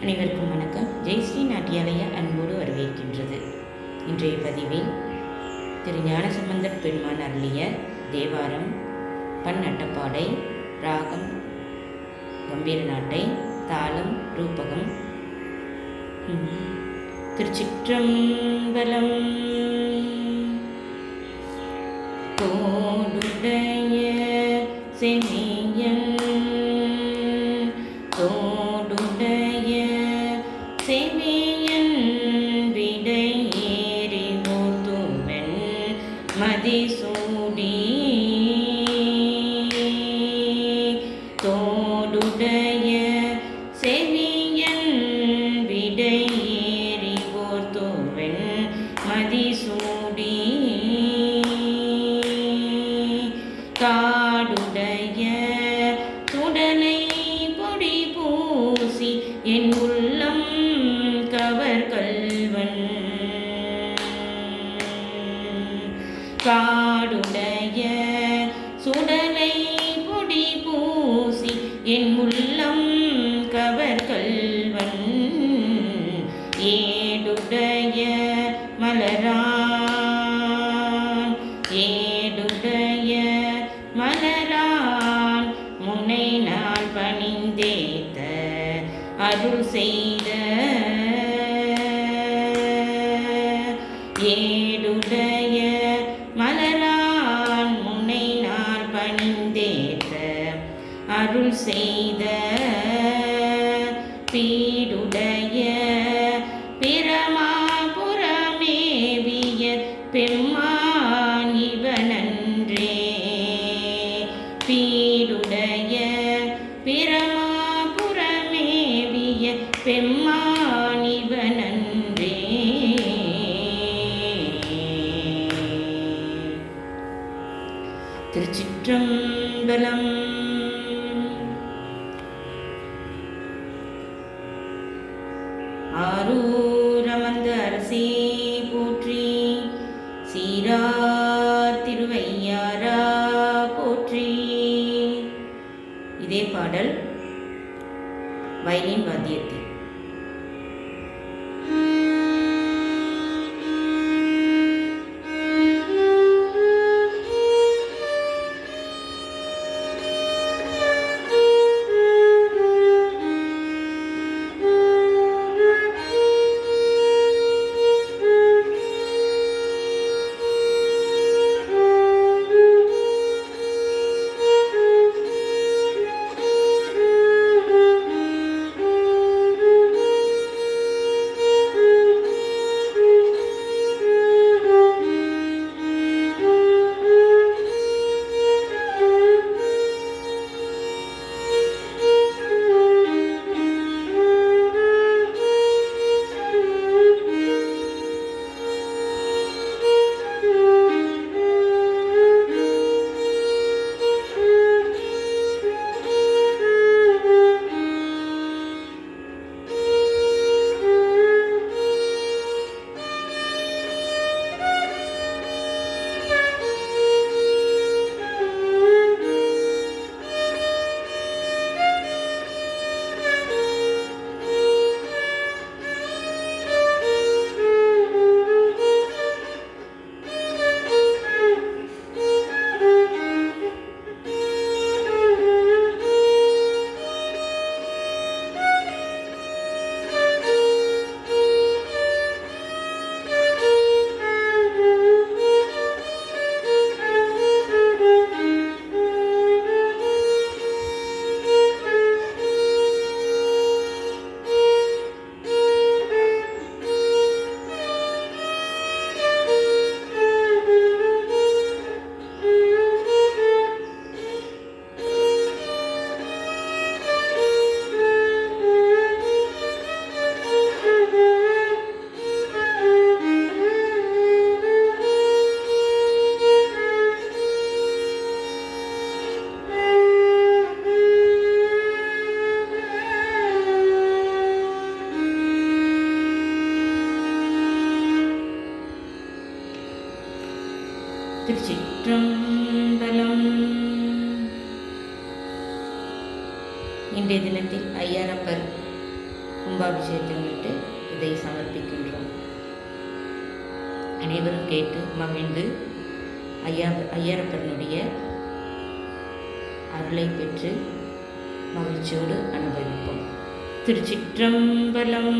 அனைவருக்கும் வணக்கம். ஜெயஸ்ரீ நாட்டியாலய அன்போடு வரவேற்கின்றது. இன்றைய பதிவில் திரு ஞானசம்பந்தர் பெருமான் அருளிய தேவாரம் பண் அட்டப்பாடை ராகம் கம்பீர நாட்டை தாளம் ரூபகம் திருச்சிற்றம்பலம் தோடுடைய செமி என் உள்ளம் கவர் கல்வன் காடுடைய சுடலை பொடி பூசி என் உள்ளம் கவர் கல்வன் ஏடுடைய மலரா அருள் செய்த ஏடுடைய மலரான் முனை நாள் பணிந்தேத்த அருள் செய்த பீடுடைய பிரமாபுரமேவிய பெம்மான் பிரமாபுரமேவிய திருச்சிற்றம்பலம். ஆரூரமந்த அரசே போற்றி சீரா திருவையாரா போற்றி. இதே பாடல் வயலின் வாத்தியத்தில். திருச்சிற்றம்பலம். இன்றைய தினத்தில் ஐயாரப்பர் கும்பாபிஷேகத்தை விட்டு இதை சமர்ப்பிக்கின்றோம். அனைவரும் கேட்டு மகிழ்ந்து ஐயா ஐயரப்பனுடைய அருளை பெற்று மகிழ்ச்சியோடு அனுபவிப்போம். திருச்சிற்றம்பலம்.